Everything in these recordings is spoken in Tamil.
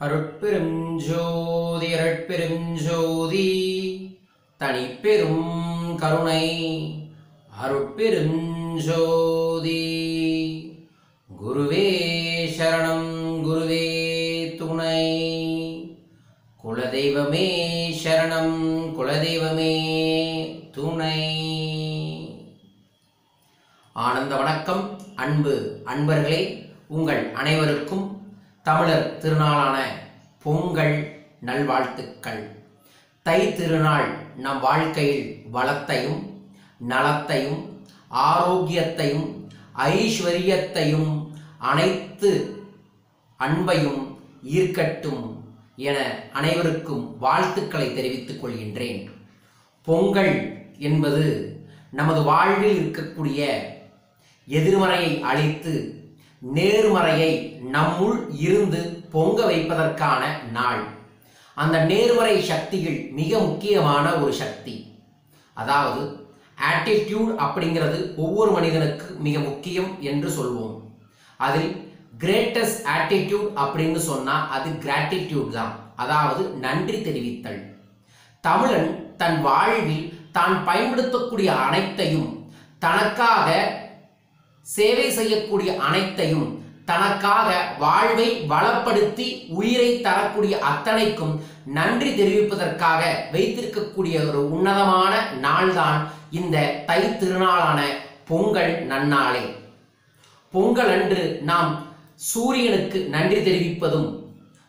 அருட்பெரும் ஜோதி அருட்பெரும் ஜோதி தனிப்பெரும் கருணை. அருட்பெரும் ஜோதி குருவே சரணம் குருவே துணை. குலதெய்வமே சரணம் குலதெய்வமே துணை. ஆனந்த வணக்கம் அன்பு அன்பர்களே உங்கள் அனைவருக்கும் தமிழர் திருநாளான பொங்கல் நல்வாழ்த்துக்கள். தை திருநாள் நம் வாழ்க்கையில் வளத்தையும் நலத்தையும் ஆரோக்கியத்தையும் ஐஸ்வர்யத்தையும் அனைத்து அன்பையும் ஈர்க்கட்டும் என அனைவருக்கும் வாழ்த்துக்களை தெரிவித்துக் கொள்கின்றேன். பொங்கல் என்பது நமது வாழ்வில் இருக்கக்கூடிய எதிர்மறையை அழித்து நேர்மறையை நம்முள் இருந்து பொங்க வைப்பதற்கான நாள். அந்த நேர்மறை சக்திகள் மிக முக்கியமான ஒரு சக்தி. அதாவது ஆட்டிடியூட் அப்படிங்கிறது ஒவ்வொரு மனிதனுக்கு மிக முக்கியம் என்று சொல்வோம். அதில் கிரேட்டஸ்ட் ஆட்டிடியூட் அப்படின்னு சொன்னால் அது கிராட்டிடியூட் தான். அதாவது நன்றி தெரிவித்தல். தமிழன் தன் வாழ்வில் தான் பயன்படுத்தக்கூடிய அனைத்தையும் தனக்காக சேவை செய்யக்கூடிய அனைத்தையும் தனக்காக வாழ்வை வளப்படுத்தி உயிரை தரக்கூடிய அத்தனைக்கும் நன்றி தெரிவிப்பதற்காக வைத்திருக்கக்கூடிய ஒரு உன்னதமான நாள்தான் இந்த தை திருநாளான பொங்கல் நன்னாளே. பொங்கல் அன்று நாம் சூரியனுக்கு நன்றி தெரிவிப்பதும்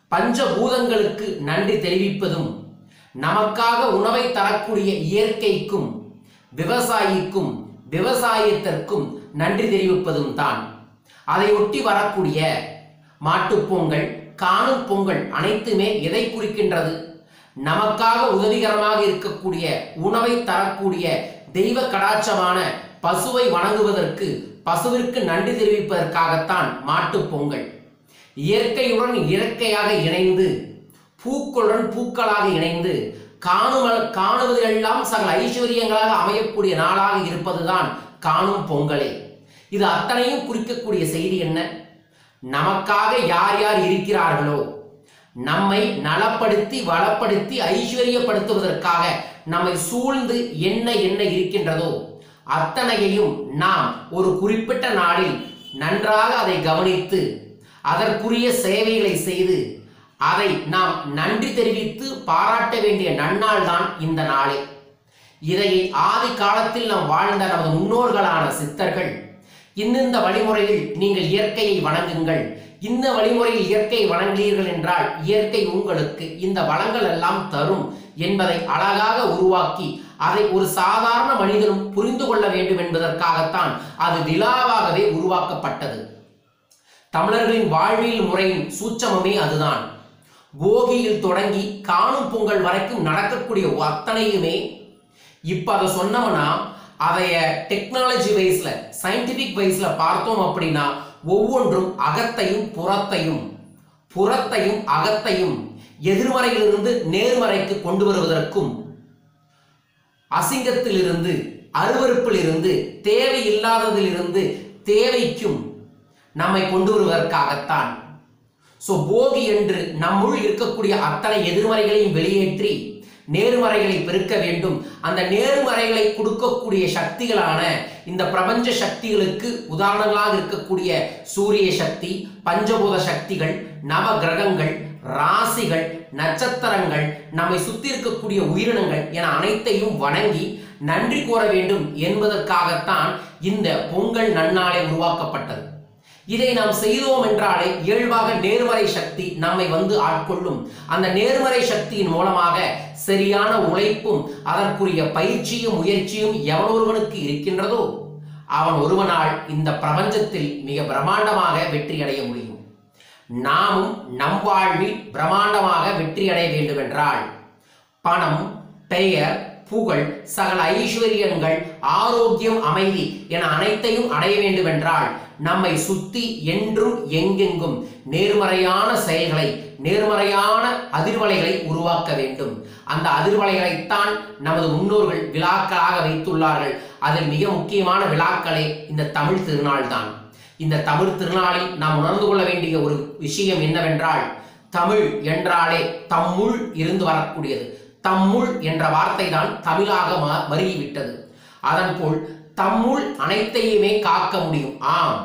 பஞ்சபூதங்களுக்கு நன்றி தெரிவிப்பதும் நமக்காக உணவை தரக்கூடிய இயற்கைக்கும் விவசாயிக்கும் விவசாயத்திற்கும் நன்றி தெரிவிப்பதும் தான். அதை ஒட்டி வரக்கூடிய மாட்டுப் பொங்கல் காணும் பொங்கல் அனைத்துமே எதை குறிக்கின்றது? நமக்காக உதவிகரமாக இருக்கக்கூடிய உணவை தரக்கூடிய தெய்வ கடாட்சமான பசுவை வணங்குவதற்கு பசுவிற்கு நன்றி தெரிவிப்பதற்காகத்தான் மாட்டுப் பொங்கல். இயற்கையுடன் இயற்கையாக இணைந்து பூக்களுடன் பூக்களாக இணைந்து காணும் காணுவதெல்லாம் சகல ஐஸ்வர்யங்களாக அமையக்கூடிய நாளாக இருப்பதுதான் காணும் பொங்கலே. இது அத்தனையும் குறிக்கக்கூடிய செய்தி என்ன? நமக்காக யார் யார் இருக்கிறார்களோ நம்மை நலப்படுத்தி வளப்படுத்தி ஐஸ்வர்யப்படுத்துவதற்காக நம்மை சூழ்ந்து என்ன என்ன இருக்கின்றதோ அத்தனையையும் நாம் ஒரு குறிப்பிட்ட நாளில் நன்றாக அதை கவனித்து அதற்குரிய சேவைகளை செய்து அதை நாம் நன்றி தெரிவித்து பாராட்ட வேண்டிய நன்னாள் தான் இந்த நாளே. இதை ஆதி காலத்தில் நாம் வாழ்ந்த நமது முன்னோர்களான சித்தர்கள் இந்தந்த வழிமுறையில் நீங்கள் இயற்கையை வணங்குங்கள். இந்த வழிமுறையில் இயற்கை வணங்குகிறீர்கள் என்றால் இயற்கை உங்களுக்கு இந்த வளங்கள் எல்லாம் தரும் என்பதை அழகாக உருவாக்கி அதை ஒரு சாதாரண மனிதனும் புரிந்து கொள்ள வேண்டும் என்பதற்காகத்தான் அது விழாவாகவே உருவாக்கப்பட்டது. தமிழர்களின் வாழ்வியல் முறையின் சூட்சமமே அதுதான். போகியில் தொடங்கி காணும் பொங்கல் வரைக்கும் நடக்கக்கூடிய அத்தனையுமே இப்போ அதை சொன்னோம்னா அதைய டெக்னாலஜி வைஸ்ல சயின்டிபிக் வைஸ்ல பார்த்தோம் அப்படின்னா ஒவ்வொன்றும் அகத்தையும் புறத்தையும் புறத்தையும் அகத்தையும் எதிர்மறையிலிருந்து நேர்மறைக்கு கொண்டு வருவதற்கும் அசிங்கத்திலிருந்து அருவறுப்பிலிருந்து தேவையில்லாததிலிருந்து தேவைக்கும் நம்மை கொண்டு வருவதற்காகத்தான் ஸோ போகி என்று நம்முள் இருக்கக்கூடிய அத்தனை எதிர்மறைகளையும் வெளியேற்றி நேர்மறைகளை பெருக்க வேண்டும். அந்த நேர்மறைகளை கொடுக்கக்கூடிய சக்திகளான இந்த பிரபஞ்ச சக்திகளுக்கு உதாரணங்களாக இருக்கக்கூடிய சூரிய சக்தி பஞ்சபூத சக்திகள் நவ கிரகங்கள் ராசிகள் நட்சத்திரங்கள் நம்மை சுற்றி இருக்கக்கூடிய உயிரினங்கள் என அனைத்தையும் வணங்கி நன்றி கூற வேண்டும் என்பதற்காகத்தான் இந்த பொங்கல் நன்னாளை உருவாக்கப்பட்டது. இதை நாம் செய்தோம் என்றாலே இயல்பாக நேர்மறை சக்தி நம்மை வந்து ஆட்கொள்ளும். அந்த நேர்மறை சக்தியின் மூலமாக சரியான உழைப்பும் அதற்குரிய பயிற்சியும் முயற்சியும் எவன் ஒருவனுக்கு இருக்கின்றதோ அவன் ஒருவனால் இந்த பிரபஞ்சத்தில் மிக பிரமாண்டமாக வெற்றி அடைய முடியும். நாமும் நம் வாழ்வில் பிரம்மாண்டமாக வெற்றி அடைய வேண்டுமென்றால் பணம் பெயர் புகழ் சகல ஐஸ்வர்யங்கள் ஆரோக்கியம் அமைதி என அனைத்தையும் அடைய வேண்டுமென்றால் நம்மை சுத்தி என்றும் எங்கெங்கும் நேர்மறையான செயல்களை நேர்மறையான அதிர்வலைகளை உருவாக்க வேண்டும். அந்த அதிர்வலைகளைத்தான் நமது முன்னோர்கள் விழாக்களாக வைத்துள்ளார்கள். அதில் மிக முக்கியமான விழாக்களே இந்த தமிழ் திருநாள் தான் இந்த தமிழ் திருநாளில் நாம் உணர்ந்து கொள்ள வேண்டிய ஒரு விஷயம் என்னவென்றால் தமிழ் என்றாலே தம்முள் இருந்து வரக்கூடியது. தம்முள் என்ற வார்த்தை தான் தமிழாக மா- மருகிவிட்டது. அதன்போல் தம்முள் அனைத்தையுமே காக்க முடியும். ஆம்.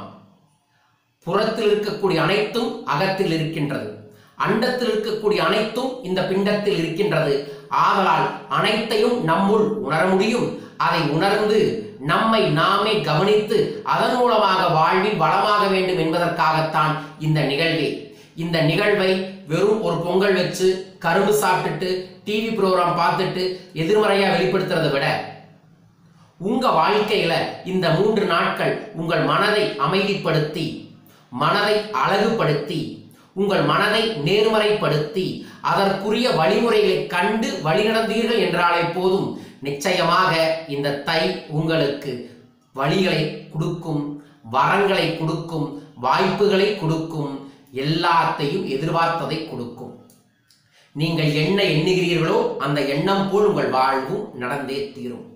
புறத்தில் இருக்கக்கூடிய அனைத்தும் அகத்தில் இருக்கின்றது. அண்டத்தில் இருக்கக்கூடிய அனைத்தும் இந்த பிண்டத்தில் இருக்கின்றது. ஆதலால் அனைத்தையும் நம்முள் உணர முடியும். அதை உணர்ந்து நம்மை நாமே கவனித்து அதன் மூலமாக வாழ்வில் வளமாக வேண்டும் என்பதற்காகத்தான் இந்த நிகழ்வே. இந்த நிகழ்வை வெறும் ஒரு பொங்கல் வச்சு கரும்பு சாப்பிட்டுட்டு டிவி ப்ரோக்ராம் பார்த்துட்டு எதிர்மறையாக வெளிப்படுத்துறதை விட உங்க வாழ்க்கையில இந்த மூன்று நாட்கள் உங்கள் மனதை அமைதிப்படுத்தி மனதை அழகுபடுத்தி உங்கள் மனதை நேர்மறைப்படுத்தி அதற்குரிய வழிமுறைகளை கண்டு வழிநடந்தீர்கள் என்றாலே போதும். நிச்சயமாக இந்த தை உங்களுக்கு வழிகளை கொடுக்கும் வரங்களை கொடுக்கும் வாய்ப்புகளை கொடுக்கும் எல்லாத்தையும் எதிர்பார்த்ததை கொடுக்கும். நீங்கள் என்ன எண்ணுகிறீர்களோ அந்த எண்ணம் போல் உங்கள் வாழ்வும் நடந்தே தீரும்.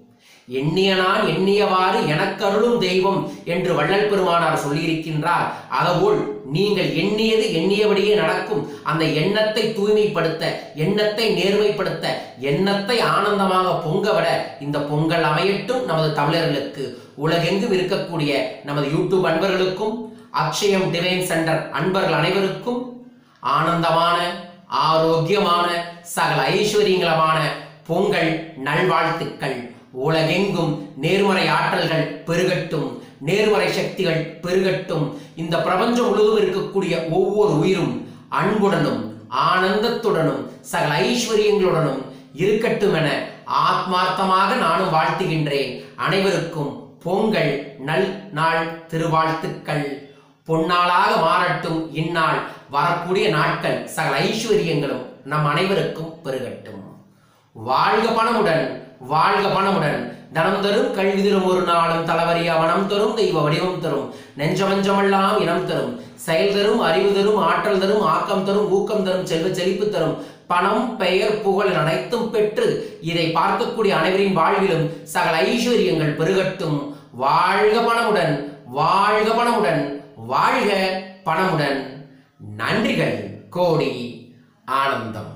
எண்ணிய நான் எண்ணியவாறு எனக்கருளும் தெய்வம் என்று வள்ளல் பெருமானார் சொல்லியிருக்கின்றார். அதுபோல் நீங்கள் எண்ணியது எண்ணியபடியே நடக்கும். அந்த எண்ணத்தை தூய்மைப்படுத்த எண்ணத்தை நேர்மைப்படுத்த எண்ணத்தை ஆனந்தமாக பொங்கவிட இந்த பொங்கல் அமையட்டும் நமது தமிழர்களுக்கு. உலகெங்கும் இருக்கக்கூடிய நமது யூடியூப் அன்பர்களுக்கும் அக்ஷயம் டிவைன் சென்டர் அன்பர்கள் அனைவருக்கும் ஆனந்தமான ஆரோக்கியமான சகல ஐஸ்வர்யங்களமான பொங்கல் நல்வாழ்த்துக்கள். உலகெங்கும் நேர்மறை ஆற்றல்கள் பெருகட்டும் நேர்மறை சக்திகள் பெருகட்டும். இந்த பிரபஞ்சம் முழுவதும் இருக்கக்கூடிய ஒவ்வொரு உயிரும் அன்புடனும் ஆனந்தத்துடனும் சகல ஐஸ்வர்யங்களுடனும் இருக்கட்டும் என ஆத்மார்த்தமாக நானும் வாழ்த்துகின்றேன். அனைவருக்கும் பொங்கல் நல் நாள் திருவாழ்த்துக்கள். பொன்னாளாக மாறட்டும் இந்நாள். வரக்கூடிய நாட்கள் சகல ஐஸ்வர்யங்களும் நம் அனைவருக்கும் பெருகட்டும். வாழ்க பணமுடன் வாழ்க பணமுடன் தனம் தரும் கல்வி தரும் ஒரு நாளும் தளவறியா மனம் தரும் தெய்வ வடிவம் தரும். நெஞ்சமஞ்சமெல்லாம் இனம் தரும். செயல் தரும் அறிவு தரும் ஆற்றல் தரும் ஆக்கம் தரும் ஊக்கம் தரும் செல்வ செழிப்பு தரும். பணம் பெயர் புகழ் அனைத்தும் பெற்று இதை பார்க்கக்கூடிய அனைவரின் வாழ்விலும் சகல ஐஸ்வர்யங்கள் பெருகட்டும். வாழ்க பணமுடன் வாழ்க பணமுடன் வாழ்க பணமுடன் நன்றிகள் கோடி ஆனந்தம்.